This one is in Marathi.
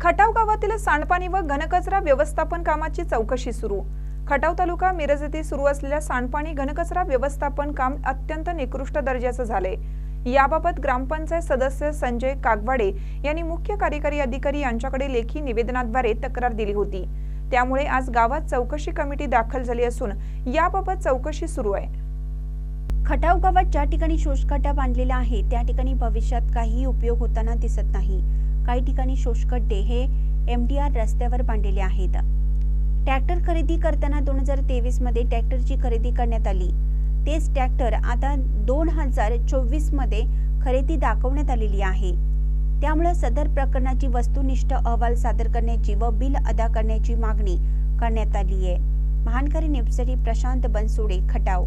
खटाव गावातील सांडपाणी व घनकचरा व्यवस्थापन कामाची चौकशी सुरू. खटाव तालुका मिरज येथे सुरू असलेल्या सांडपाणी घनकचरा व्यवस्थापन काम अत्यंत निकृष्ट दर्जाचं झाले याबाबत ग्रामपंचायत सदस्य संजय कागवाडे यांनी मुख्य कार्यकारी अधिकारी यांच्याकडे लेखी निवेदनाद्वारे तक्रार दिली होती. त्यामुळे आज गावात चौकशी कमिटी दाखल झाली असून याबाबत चौकशी सुरू आहे. खटाव गावात ज्या ठिकाणी शोषखड्डा बांधलेला आहे त्या ठिकाणी भविष्यात काही उपयोग होताना दिसत नाही. काही ठिकाणी शोषखड्डे हे एम डी आर रस्त्यावर बांधलेले आहेत. ट्रॅक्टर खरेदी करताना दोन हजार तेवीसमध्ये ट्रॅक्टरची खरेदी करण्यात आली. तेच ट्रॅक्टर आता दोन हजार चोवीसमध्ये खरेदी दाखवण्यात आलेली आहे. त्यामुळे सदर प्रकरणाची वस्तुनिष्ठ अहवाल सादर करण्याची व बिल अदा करण्याची मागणी करण्यात आली आहे महानकरी न्यूजसाठी प्रशांत बनसोडे खटाव.